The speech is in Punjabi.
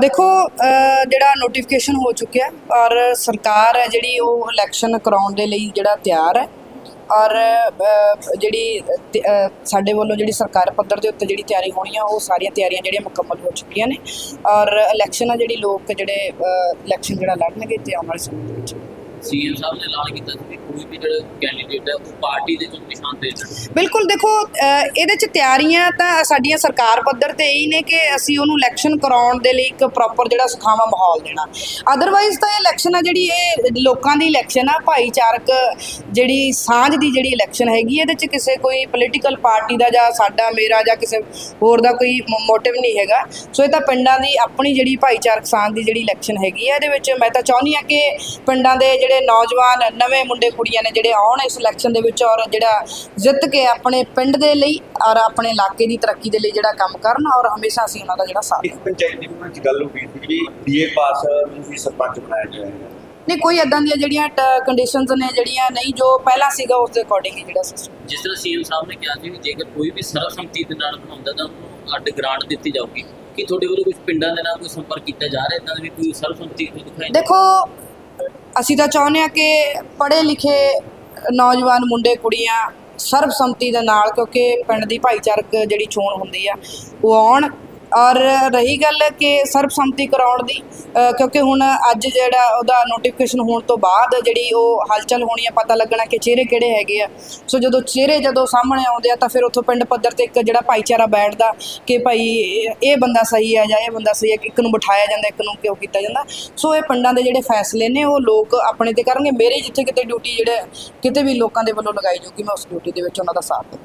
ਦੇਖੋ ਜਿਹੜਾ ਨੋਟੀਫਿਕੇਸ਼ਨ ਹੋ ਚੁੱਕਿਆ ਔਰ ਸਰਕਾਰ ਹੈ ਜਿਹੜੀ ਉਹ ਇਲੈਕਸ਼ਨ ਕਰਾਉਣ ਦੇ ਲਈ ਜਿਹੜਾ ਤਿਆਰ ਹੈ, ਔਰ ਜਿਹੜੀ ਸਾਡੇ ਵੱਲੋਂ ਜਿਹੜੀ ਸਰਕਾਰ ਪੱਧਰ ਦੇ ਉੱਤੇ ਜਿਹੜੀ ਤਿਆਰੀ ਹੋਣੀ ਆ, ਉਹ ਸਾਰੀਆਂ ਤਿਆਰੀਆਂ ਜਿਹੜੀਆਂ ਮੁਕੰਮਲ ਹੋ ਚੁੱਕੀਆਂ ਨੇ, ਔਰ ਇਲੈਕਸ਼ਨ ਆ ਜਿਹੜੀ ਲੋਕ ਜਿਹੜੇ ਇਲੈਕਸ਼ਨ ਜਿਹੜਾ ਲੜਨਗੇ ਤੇ ਆਉਣ ਵਾਲੇ ਸਮੇਂ ਦੇ ਵਿੱਚ। ਸੀਐਮ ਸਾਹਿਬ ਨੇ ਐਲਾਨ ਕੀਤਾ ਸੀ ਕਿ ਕੋਈ ਵੀ ਜਿਹੜਾ ਕੈਂਡੀਡੇਟ ਹੈ, ਉਹ ਪਾਰਟੀ ਦੇ ਚੋਣ ਨਿਸ਼ਾਨ ਦੇ ਦੇਣ। ਬਿਲਕੁਲ, ਦੇਖੋ ਇਹਦੇ ਚ ਤਿਆਰੀਆਂ ਤਾਂ ਸਾਡੀਆਂ ਸਰਕਾਰ ਪੱਧਰ ਤੇ ਹੀ ਨੇ ਕਿ ਅਸੀਂ ਉਹਨੂੰ ਇਲੈਕਸ਼ਨ ਕਰਾਉਣ ਦੇ ਲਈ ਇੱਕ ਪ੍ਰੋਪਰ ਜਿਹੜਾ ਸੁਖਾਵਾਂ ਮਾਹੌਲ ਦੇਣਾ। ਅਦਰਵਾਈਜ਼ ਤਾਂ ਇਹ ਇਲੈਕਸ਼ਨ ਆ ਜਿਹੜੀ ਇਹ ਲੋਕਾਂ ਦੀ ਇਲੈਕਸ਼ਨ ਆ, ਭਾਈਚਾਰਕ ਜਿਹੜੀ ਸਾਂਝ ਦੀ ਜਿਹੜੀ ਇਲੈਕਸ਼ਨ ਹੈਗੀ, ਇਹਦੇ ਚ ਕਿਸੇ ਕੋਈ ਪੋਲੀਟੀਕਲ ਪਾਰਟੀ ਦਾ ਜਾਂ ਸਾਡਾ, ਮੇਰਾ ਜਾਂ ਕਿਸੇ ਹੋਰ ਦਾ ਕੋਈ ਮੋਟਿਵ ਨਹੀਂ ਹੈਗਾ। ਸੋ ਇਹ ਤਾਂ ਪਿੰਡਾਂ ਦੀ ਆਪਣੀ ਜਿਹੜੀ ਭਾਈਚਾਰਕ ਸਾਂਝ ਦੀ ਜਿਹੜੀ ਇਲੈਕਸ਼ਨ ਹੈਗੀ ਆ, ਇਹਦੇ ਵਿੱਚ ਮੈਂ ਤਾਂ ਚਾਹੁੰਦੀ ਆ ਕਿ ਪਿੰਡਾਂ ਦੇ ਜਿਹੜੇ ਨੌਜਵਾਨ ਨਵੇਂ ਮੁੰਡੇ ਕੁੜੀਆਂ ਨੇ ਜਿਹੜੇ ਆਉਣ ਇਸ ਇਲੈਕਸ਼ਨ ਦੇ ਵਿੱਚ ਔਰ ਜਿਹੜਾ ਜਿੱਤ ਕੇ ਆਪਣੇ ਪਿੰਡ ਦੇ ਲਈ ਔਰ ਆਪਣੇ ਇਲਾਕੇ ਦੀ ਤਰੱਕੀ ਦੇ ਲਈ ਜਿਹੜਾ ਕੰਮ ਕਰਨ ਔਰ ਹਮੇਸ਼ਾ ਅਸੀਂ ਉਹਨਾਂ ਦਾ ਜਿਹੜਾ ਸਾਥ ਇੱਕ ਪੰਚਾਇਤ ਦੀ ਵਿੱਚ ਗੱਲ ਹੋ ਗਈ ਸੀ ਬੀਏ ਪਾਸ ਨੂੰ ਵੀ ਸਰਪੰਚ ਬਣਾਇਆ ਜਾਏਗਾ ਨਹੀਂ ਕੋਈ ਇਦਾਂ ਦੀਆਂ ਜਿਹੜੀਆਂ ਕੰਡੀਸ਼ਨਸ ਨੇ ਜਿਹੜੀਆਂ ਨਹੀਂ ਜੋ ਪਹਿਲਾਂ ਸੀਗਾ ਉਸ ਦੇ ਅਕੋਰਡਿੰਗ ਹੀ ਜਿਹੜਾ ਸਿਸਟਮ ਜਿਸ ਤਰ੍ਹਾਂ ਸੀਐਮ ਸਾਹਿਬ ਨੇ ਕਿਹਾ ਸੀ ਵੀ ਜੇਕਰ ਕੋਈ ਵੀ ਸਰਵਸੰਮਤੀ ਦੇ ਨਾਲ ਬਣਾਉਂਦਾ ਤਾਂ ਉਹਨੂੰ ਅੱਡ ਗ੍ਰਾਂਟ ਦਿੱਤੀ ਜਾਊਗੀ। ਕਿ ਤੁਹਾਡੇ ਵੱਲੋਂ ਕੁਝ ਪਿੰਡਾਂ ਦੇ ਨਾਲ ਕੋਈ ਸੰਪਰਕ ਕੀਤਾ ਜਾ ਰਿਹਾ? ਇਦਾਂ ਦੀ ਵੀ ਕੋਈ ਸਰਵਸੰਮਤੀ ਕੋਈ ਦਿਖਾਈ ਦੇਖੋ ਅਸੀਂ ਤਾਂ ਚਾਹੁੰਦੇ ਆ ਕਿ ਪੜ੍ਹੇ ਲਿਖੇ ਨੌਜਵਾਨ ਮੁੰਡੇ, ਕੁੜੀਆਂ ਸਰਬਸੰਮਤੀ ਦੇ ਨਾਲ, ਕਿਉਂਕਿ ਪਿੰਡ ਦੀ ਭਾਈਚਾਰਕ ਜਿਹੜੀ ਚੋਣ ਹੁੰਦੀ ਆ, ਉਹ ਆਉਣ। ਔਰ ਰਹੀ ਗੱਲ ਕਿ ਸਰਬਸੰਮਤੀ ਕਰਾਉਣ ਦੀ ਕਿਉਂਕਿ ਹੁਣ ਅੱਜ ਜਿਹੜਾ ਉਹਦਾ ਨੋਟੀਫਿਕੇਸ਼ਨ ਹੋਣ ਤੋਂ ਬਾਅਦ ਜਿਹੜੀ ਉਹ ਹਲਚਲ ਹੋਣੀ ਆ, ਪਤਾ ਲੱਗਣਾ ਕਿ ਚਿਹਰੇ ਕਿਹੜੇ ਹੈਗੇ ਆ। ਸੋ ਜਦੋਂ ਚਿਹਰੇ ਜਦੋਂ ਸਾਹਮਣੇ ਆਉਂਦੇ ਆ ਤਾਂ ਫਿਰ ਉੱਥੋਂ ਪਿੰਡ ਪੱਧਰ ਤੇ ਇੱਕ ਜਿਹੜਾ ਭਾਈਚਾਰਾ ਬੈਠਦਾ ਕਿ ਭਾਈ ਇਹ- ਇਹ ਬੰਦਾ ਸਹੀ ਹੈ ਜਾਂ ਇਹ ਬੰਦਾ ਸਹੀ ਹੈ ਇੱਕ ਨੂੰ ਬਿਠਾਇਆ ਜਾਂਦਾ, ਇੱਕ ਨੂੰ ਕਿਉਂ ਕੀਤਾ ਜਾਂਦਾ। ਸੋ ਇਹ ਪਿੰਡਾਂ ਦੇ ਜਿਹੜੇ ਫੈਸਲੇ ਨੇ ਉਹ ਲੋਕ ਆਪਣੇ ਤੇ ਕਰਨਗੇ। ਮੇਰੇ ਜਿੱਥੇ ਕਿਤੇ ਡਿਊਟੀ ਜਿਹੜੇ ਕਿਤੇ ਵੀ ਲੋਕਾਂ ਦੇ ਵੱਲੋਂ ਲਗਾਈ ਜਾਊਗੀ, ਮੈਂ ਉਸ ਡਿਊਟੀ ਦੇ ਵਿੱਚ ਉਹਨਾਂ ਦਾ ਸਾਥ ਦੇਵਾਂਗੀ।